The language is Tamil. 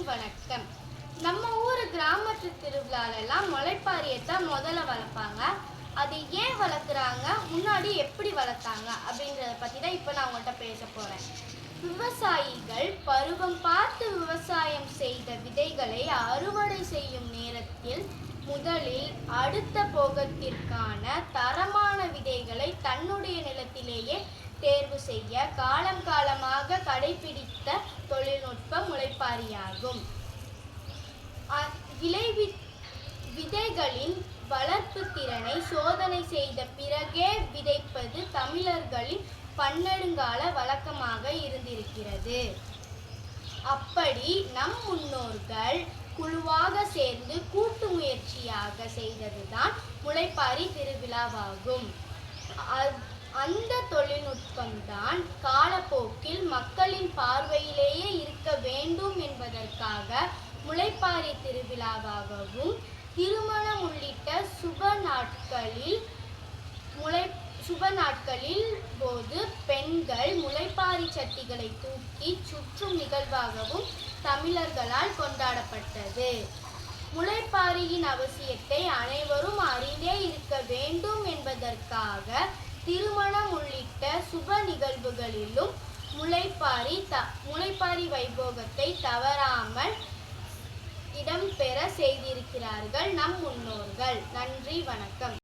அனைவருக்கும் வணக்கம். நம்ம ஊர் கிராமத்து திருவிழாலெல்லாம் முளைப்பாரியத்தான் முதல்ல வளர்ப்பாங்க. அது ஏன் வளர்க்குறாங்க? முன்னாடி எப்படி வளர்த்தாங்க? அப்படின்றத பற்றி தான் இப்போ நான் உங்கள்கிட்ட பேச போகிறேன் விவசாயிகள் பருவம் பார்த்து விவசாயம் செய்த விதைகளை அறுவடை செய்யும் நேரத்தில் முதலில் அடுத்த போகத்திற்கான தரமான விதைகளை தன்னுடைய நிலத்திலேயே தேர்வு செய்ய காலம் காலமாக கடைபிடித்த தொழில்நுட்பம் முளைப்பாரியாகும் இலை விளைவி விதைகளின் வளர்ப்பு திறனை சோதனை செய்த பிறகே விதைப்பது தமிழர்களின் பன்னெடுங்கால வழக்கமாக இருந்திருக்கிறது. அப்படி நம் முன்னோர்கள் குழுவாக சேர்ந்து கூட்டு முயற்சியாக செய்ததுதான் முளைப்பாரி திருவிழாவாகும். அந்த தொழில்நுட்பம்தான் காலப்போக்கில் மக்களின் பார்வையிலேயே இருக்க வேண்டும் என்பதற்காக முளைப்பாரி திருவிழாவாகவும் திருமணம் உள்ளிட்ட சுப நாட்களில் முளை சுப நாட்களில் போது பெண்கள் முளைப்பாரி சட்டிகளை தூக்கி சுற்றும் நிகழ்வாகவும் தமிழர்களால் கொண்டாடப்பட்டது. முளைப்பாரியின் அவசியத்தை அனைவரும் அறிந்தே இருக்க வேண்டும் என்பதற்காக திருமணம் உள்ளிட்ட சுப நிகழ்வுகளிலும் முளைப்பாரி த முளைப்பாரி வைபோகத்தை தவறாமல் இடம்பெற செய்திருக்கிறார்கள் நம் முன்னோர்கள். நன்றி வணக்கம்.